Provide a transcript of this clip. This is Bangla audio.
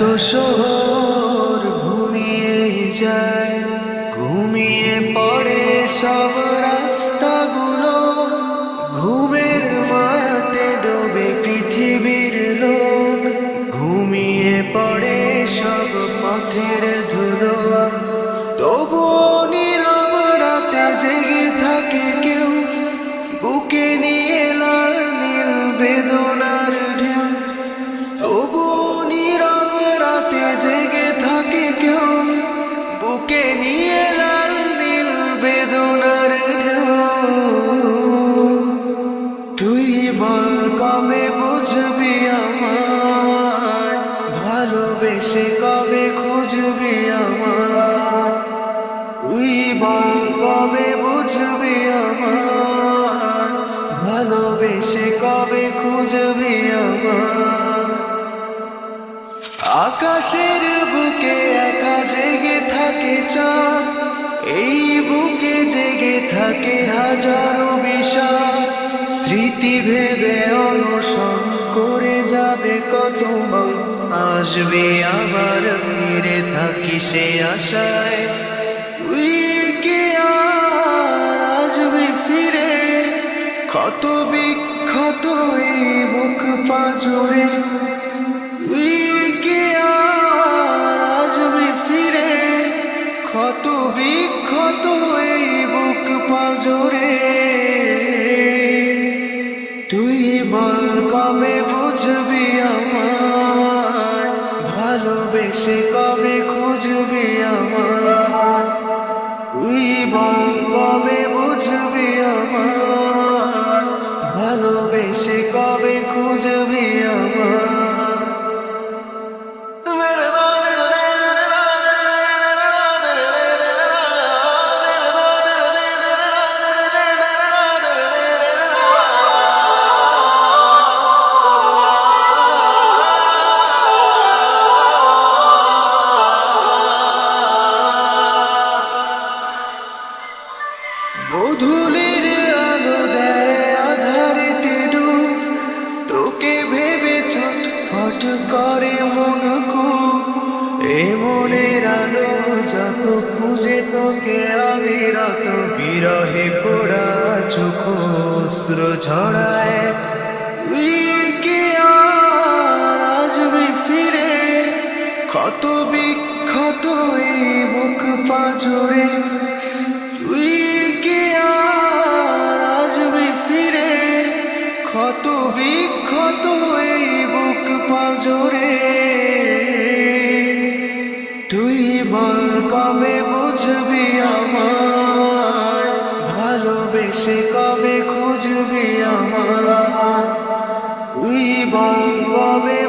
এত শহর ঘুমিয়ে যায়, ঘুমিয়ে পড়ে সব রাস্তাগুলো। ঘুমের মায়াতে ডোবে পৃথিবীর লোক, ঘুমিয়ে পড়ে সব পথের ভালোবেসে কবে খুঁজবি আমার? তুই বল কবে বুঝবি আমার? ভালোবেসে কবে খুঁজবি আমার? আকাশের বুকে একা জেগে থাকে চাঁদ। এই বুকে জেগে থাকে হাজারো বিষয় স্মৃতি ভেবে অনুসরণ করে যাবে কত মন। আসবে আবার ফিরে থাকি সে আশায়। তুই আসবে ফিরে? বিক্ষত এই বুক আর আসবে ফিরে? ক্ষত বুক তুই বল কবে বুঝবি আমার ভালোবেসে কবে খুঁজবি আমার? তুই বল কবে বুঝবি আমার? ভালোবেসে কবে খুঁজবি আমার? এ মনের আলো যত খুঁজে তোকে অবিরত বিরহে পোড়া চোখ তুই কি ফিরে। ক্ষত বিক্ষত এই বুক পাঁচরে তুই কি ফিরে। ক্ষত বিক্ষত কবে সে কবে খুঁজবি আমার? তুই বল কবে